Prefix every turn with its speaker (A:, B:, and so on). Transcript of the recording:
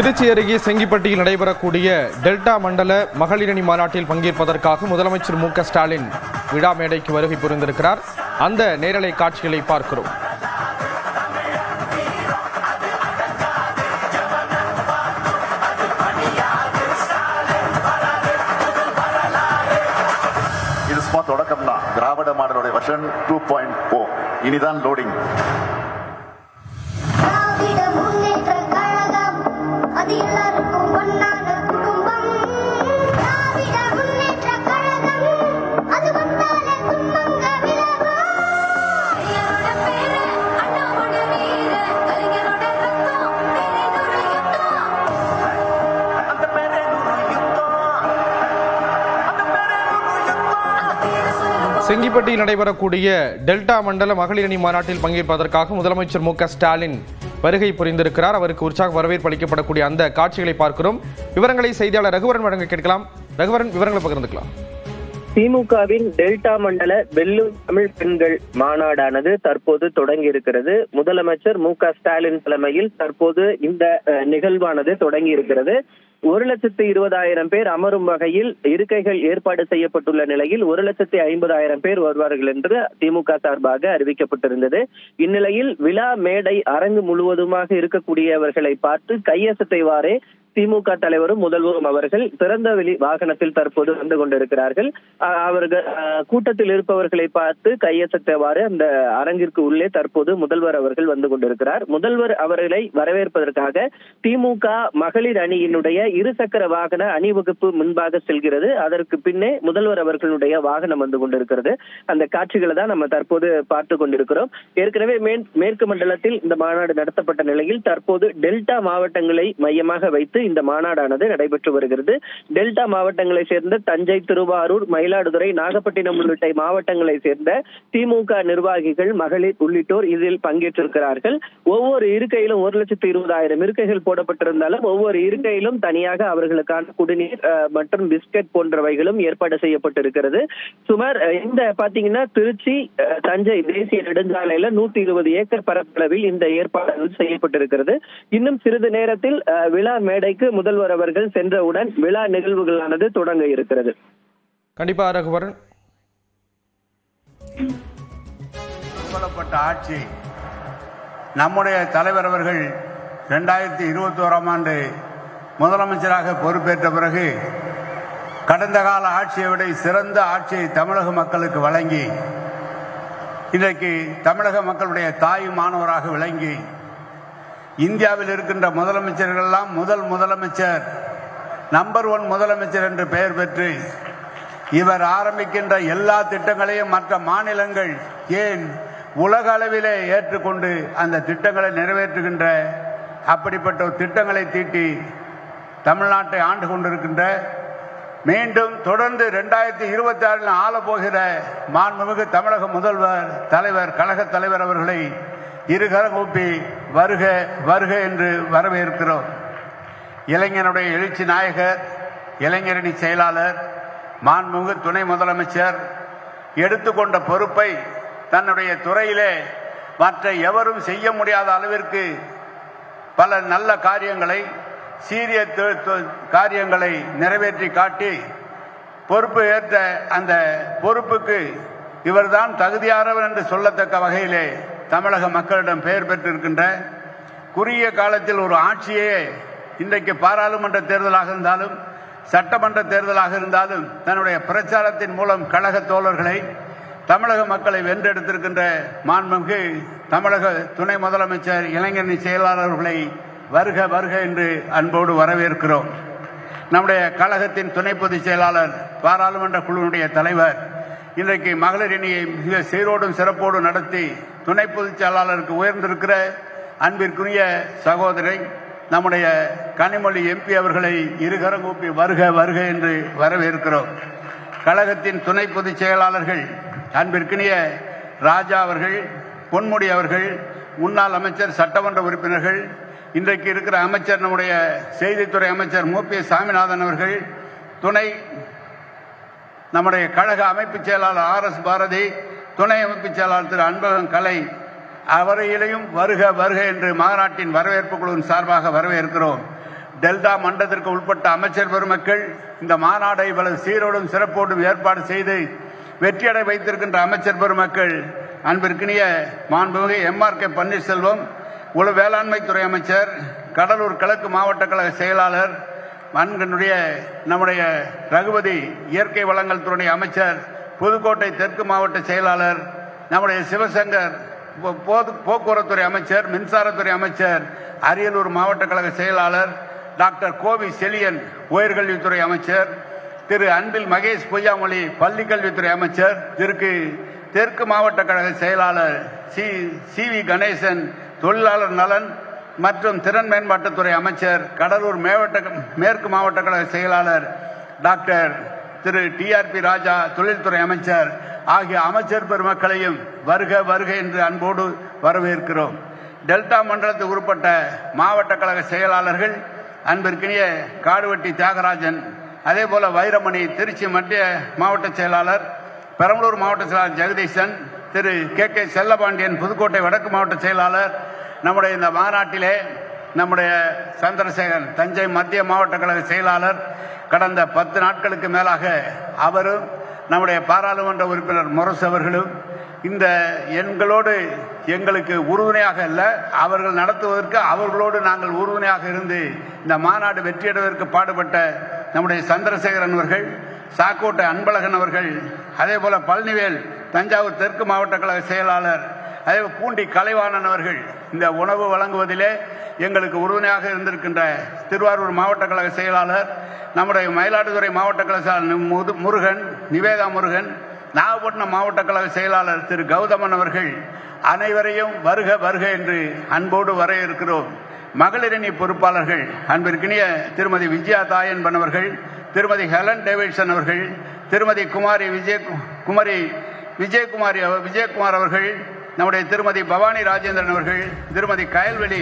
A: திருச்சி அருகே செங்கிப்பட்டியில் நடைபெறக்கூடிய டெல்டா மண்டல மகளிரணி மாநாட்டில் பங்கேற்பதற்காக முதலமைச்சர் மு ஸ்டாலின் விழா மேடைக்கு வருகை புரிந்திருக்கிறார். அந்த நேரலை காட்சிகளை பார்க்கிறோம்.
B: இது தொடக்கம் தான் திராவிட மாடலுடைய வருஷன் டூ பாயிண்ட் ஓ இனிதான் லோடிங்
C: அது எல்லாருக்கும்
A: செங்கிப்பட்டியில் நடைபெறக்கூடிய டெல்டா மண்டல மகளிர் அணி மாநாட்டில் பங்கேற்பதற்காக முதலமைச்சர் மு ஸ்டாலின் வருகை புரிந்திருக்கிறார். அவருக்கு உற்சாக வரவேற்பு அளிக்கப்படக்கூடிய அந்த காட்சிகளை பார்க்கிறோம். விவரங்களை செய்தியாளர் ரகுவரன் வழங்க கேட்கலாம். ரகுவரன் விவரங்களை பகிர்ந்துக்கலாம்.
D: திமுகவின் டெல்டா மண்டல வெல்லும் தமிழ் பெண்கள் மாநாடானது தற்போது தொடங்கி இருக்கிறது முதலமைச்சர் மு க ஸ்டாலின் தலைமையில் தற்போது இந்த அஹ், நிகழ்வானது தொடங்கி இருக்கிறது ஒரு லட்சத்து இருபதாயிரம் பேர் அமரும் வகையில் இருக்கைகள் ஏற்பாடு செய்யப்பட்டுள்ள நிலையில் ஒரு லட்சத்து ஐம்பதாயிரம் பேர் வருவார்கள் என்று திமுக சார்பாக அறிவிக்கப்பட்டிருந்தது. இந்நிலையில் விழா மேடை அரங்கு முழுவதுமாக இருக்கக்கூடியவர்களை பார்த்து கையசத்தைவாறே திமுக தலைவரும் முதல்வரும் அவர்கள் திறந்த வெளி வாகனத்தில் தற்போது வந்து கொண்டிருக்கிறார்கள். அவர்கள் கூட்டத்தில் இருப்பவர்களை பார்த்து கையசத்தவாறு அந்த அரங்கிற்கு உள்ளே தற்போது முதல்வர் அவர்கள் வந்து கொண்டிருக்கிறார். முதல்வர் அவர்களை வரவேற்பதற்காக திமுக மகளிர் அணியினுடைய இருசக்கர வாகன அணிவகுப்பு முன்பாக செல்கிறது. அதற்கு பின்னே முதல்வர் அவர்களுடைய வாகனம் வந்து கொண்டிருக்கிறது. அந்த காட்சிகளை தான் நம்ம தற்போது பார்த்து கொண்டிருக்கிறோம். ஏற்கனவே மேற்கு மண்டலத்தில் இந்த மாநாடு நடத்தப்பட்ட நிலையில் தற்போது டெல்டா மாவட்டங்களை மையமாக வைத்து இந்த மாநாடானது நடைபெற்று வருகிறது. டெல்டா மாவட்டங்களை சேர்ந்த தஞ்சை திருவாரூர் மயிலாடுதுறை நாகப்பட்டினம் உள்ளிட்ட மாவட்டங்களை சேர்ந்த திமுக நிர்வாகிகள் மகளிர் உள்ளிட்டோர் இதில் பங்கேற்றிருக்கிறார்கள். ஒவ்வொரு இருக்கையிலும் ஒரு லட்சத்து இருபதாயிரம் இருக்கைகள் போடப்பட்டிருந்தாலும் ஒவ்வொரு இருக்கையிலும் தனியாக அவர்களுக்கான குடிநீர் மற்றும் பிஸ்கட் போன்றவைகளும் ஏற்பாடு செய்யப்பட்டிருக்கிறது. சுமார் இந்த பாத்தீங்கன்னா திருச்சி தஞ்சை தேசிய நெடுஞ்சாலையில நூத்தி இருபது ஏக்கர் பரப்பளவில் இந்த ஏற்பாடுகள் செய்யப்பட்டிருக்கிறது. இன்னும் சிறிது நேரத்தில் விழா மேடை மேடைக்கு முதல்வர் அவர்கள் சென்றவுடன் விழா நிகழ்வுகளானது தொடங்க இருக்கிறது.
A: கண்டிப்பா ரகுவரன்
E: ஆட்சி. நம்முடைய தலைவர் அவர்கள் ரெண்டாயிரத்தி இருபத்தி ஓராம் ஆண்டு முதலமைச்சராக பொறுப்பேற்ற பிறகு கடந்த கால ஆட்சியை விட சிறந்த ஆட்சியை தமிழக மக்களுக்கு வழங்கி இன்றைக்கு தமிழக மக்களுடைய தாய் மாணவராக விளங்கி இந்தியாவில் இருக்கின்ற முதலமைச்சர்கள் எல்லாம் முதல் முதலமைச்சர் நம்பர் ஒன் முதலமைச்சர் என்று பெயர் பெற்று இவர் ஆரம்பிக்கின்ற எல்லா திட்டங்களையும் மற்ற மாநிலங்கள் ஏன் உலக அளவிலே ஏற்றுக்கொண்டு அந்த திட்டங்களை நிறைவேற்றுகின்ற அப்படிப்பட்ட ஒரு திட்டங்களை தீட்டி தமிழ்நாட்டை ஆண்டு கொண்டிருக்கின்ற மீண்டும் தொடர்ந்து ரெண்டாயிரத்தி இருபத்தி ஆறில் ஆளப்போகிற மாண்புமிகு தமிழக முதல்வர் தலைவர் கழக தலைவர் அவர்களை இருகரம் கூப்பி வருக வருக என்று வரவேற்கிறோம். இளைஞனுடைய எழுச்சி நாயகர் இளைஞரணி செயலாளர் மாண்புமிகு துணை முதலமைச்சர் எடுத்துக்கொண்ட பொறுப்பை தன்னுடைய துறையிலே மற்ற எவரும் செய்ய முடியாத அளவிற்கு பல நல்ல காரியங்களை சீரிய தொ- தொ- காரியங்களை நிறைவேற்றி காட்டி பொறுப்பு ஏற்ற அந்த பொறுப்புக்கு இவர்தான் தகுதியானவர் என்று சொல்லத்தக்க வகையிலே தமிழக மக்களிடம் பெயர் பெற்றிருக்கின்ற குறுகிய காலத்தில் ஒரு ஆட்சியே இன்றைக்கு பாராளுமன்ற தேர்தலாக இருந்தாலும் சட்டமன்ற தேர்தலாக இருந்தாலும் தன்னுடைய பிரச்சாரத்தின் மூலம் கழக தோழர்களை தமிழக மக்களை வென்றெடுத்திருக்கின்ற மாண்புமிகு தமிழக துணை முதலமைச்சர் இளைஞரணி செயலாளர்களை வருக வருக என்று அன்போடு வரவேற்கிறோம். நம்முடைய கழகத்தின் துணை பொதுச் செயலாளர் பாராளுமன்ற குழுவினுடைய தலைவர் இன்றைக்கு மகளிர் அணியை மிக சீரோடும் சிறப்போடும் நடத்தி துணை பொதுச் செயலாளருக்கு உயர்ந்திருக்கிற அன்பிற்குரிய சகோதரி நம்முடைய கனிமொழி எம்பி அவர்களை இருகரம் கூப்பி வருக வருக என்று வரவேற்கிறோம். கழகத்தின் துணை பொதுச் செயலாளர்கள் அன்பிற்கினிய ராஜா அவர்கள் பொன்முடி அவர்கள் முன்னாள் அமைச்சர் சட்டமன்ற உறுப்பினர்கள் இன்றைக்கு இருக்கிற அமைச்சர் நம்முடைய செய்தித்துறை அமைச்சர் மு. பி. சாமிநாதன் அவர்கள் துணை நம்முடைய கழக அமைப்பு செயலாளர் ஆர் எஸ் பாரதி துணை அமைப்பு செயலாளர் திரு அன்பகம் கலை அவரையிலையும் வருக வருக என்று மாநாட்டின் வரவேற்பு குழுவின் சார்பாக வரவேற்கிறோம். டெல்டா மண்டலத்திற்கு உட்பட்ட அமைச்சர் பெருமக்கள் இந்த மாநாடை இவ்வளவு சீரோடும் சிறப்போடும் ஏற்பாடு செய்து வெற்றியடை வைத்திருக்கின்ற அமைச்சர் பெருமக்கள் அன்பிற்கினிய மாண்புமிகு எம் ஆர் கே பன்னீர்செல்வம் உள வேளாண்மைத்துறை அமைச்சர் கடலூர் கிழக்கு மாவட்ட கழக செயலாளர் அன்பினுடைய நம்முடைய ரகுபதி இயற்கை வளங்கள் துறை அமைச்சர் புதுக்கோட்டை தெற்கு மாவட்ட செயலாளர் நம்முடைய சிவசங்கர் போ- போது- போக்குவரத்துறை அமைச்சர் மின்சாரத்துறை அமைச்சர் அரியலூர் மாவட்ட கழக செயலாளர் டாக்டர் கோவி செலியன் உயர்கல்வித்துறை அமைச்சர் திரு அன்பில் மகேஷ் பொய்யாமொழி பள்ளிக்கல்வித்துறை அமைச்சர் திருக்கு தெற்கு மாவட்ட கழக செயலாளர் சி சி வி கணேசன் தொழிலாளர் நலன் மற்றும் திறன் மேம்பாட்டுத்துறை அமைச்சர் கடலூர் மேவட்ட மேற்கு மாவட்ட கழக செயலாளர் டாக்டர் திரு டிஆர்பி ராஜா தொழில்துறை அமைச்சர் ஆகிய அமைச்சர் பெருமக்களையும் வருக வருக என்று அன்போடு வரவேற்கிறோம். டெல்டா மண்டலத்துக்கு உட்பட்ட மாவட்ட கழக செயலாளர்கள் அன்பிற்கினிய காடுவெட்டி தியாகராஜன் அதே போல வைரமணி திருச்சி மத்திய மாவட்ட செயலாளர் பெரம்பலூர் மாவட்ட செயலாளர் ஜெகதீசன் திரு கே கே செல்லபாண்டியன் புதுக்கோட்டை வடக்கு மாவட்ட செயலாளர் நம்முடைய இந்த மாநாட்டிலே நம்முடைய சந்திரசேகர் தஞ்சை மத்திய மாவட்ட கழக செயலாளர் கடந்த பத்து நாட்களுக்கு மேலாக அவரும் நம்முடைய பாராளுமன்ற உறுப்பினர் முரசு அவர்களும் இந்த எண்களோடு எங்களுக்கு உறுதுணையாக அல்ல அவர்கள் நடத்துவதற்கு அவர்களோடு நாங்கள் உறுதுணையாக இருந்து இந்த மாநாடு வெற்றியடைவதற்கு பாடுபட்ட நம்முடைய சந்திரசேகரன் அவர்கள் சாக்கோட்டை அன்பழகன் அவர்கள் அதே போல பழனிவேல் தஞ்சாவூர் தெற்கு மாவட்ட கழக செயலாளர் அதே பூண்டி கலைவாணன் அவர்கள் இந்த உணவு வழங்குவதிலே எங்களுக்கு உறுதுணையாக இருந்திருக்கின்ற திருவாரூர் மாவட்ட கழக செயலாளர் நம்முடைய மயிலாடுதுறை மாவட்ட கழக செயலாளர் முது- முருகன் நிவேதா முருகன் நாகப்பட்டினம் மாவட்ட கழக செயலாளர் திரு கௌதமன் அவர்கள் அனைவரையும் வருக வருக என்று அன்போடு வரவேற்கிறோம். மகளிரணி பொறுப்பாளர்கள் அன்பிற்கினிய திருமதி விஜயா தாயன்பன் அவர்கள் திருமதி ஹெலன் டேவிட்சன் அவர்கள் திருமதி குமாரி விஜய் குமாரி விஜயகுமாரி விஜயகுமார் அவர்கள் நம்முடைய திருமதி பவானி ராஜேந்திரன் அவர்கள் திருமதி கயல்வெளி